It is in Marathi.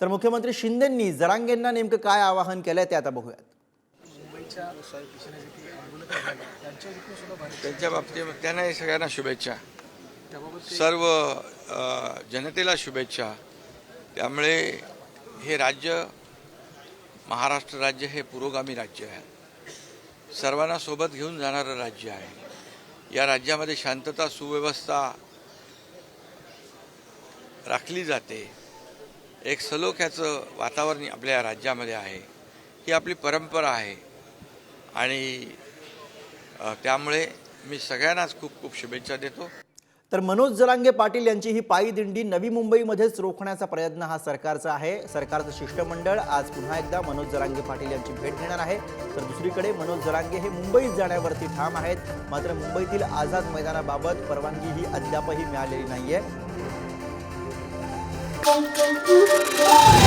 तर मुख्यमंत्री शिंदेंनी जरांगेंना नेमकं काय आवाहन केलंय ते आता बघूयात. त्यांच्या बाबतीत त्यांनाही सगळ्यांना शुभेच्छा. सर्व जनतेला शुभेच्छा. त्यामुळे हे राज्य महाराष्ट्र राज्य हे पुरोगामी राज्य आहे. सर्वांना सोबत घेऊन जाणारं राज्य आहे. या राज्यामध्ये शांतता सुव्यवस्था राखली जाते. एक सलोख्याचं वातावरण आपल्या राज्यामध्ये आहे. ही आपली परंपरा आहे. आणि त्यामुळे मी सगळ्यांनाच खूप खूप शुभेच्छा देतो. तर मनोज जरांगे पाटील यांची ही पायी दिंडी नवी मुंबईमध्येच रोखण्याचा प्रयत्न हा सरकारचा आहे. सरकारचं शिष्टमंडळ आज पुन्हा एकदा मनोज जरांगे पाटील यांची भेट घेणार आहे. तर दुसरीकडे मनोज जरांगे हे मुंबईत जाण्यावरती ठाम आहेत. मात्र मुंबईतील आझाद मैदानाबाबत परवानगी ही अद्यापही मिळालेली नाही आहे boom, boom.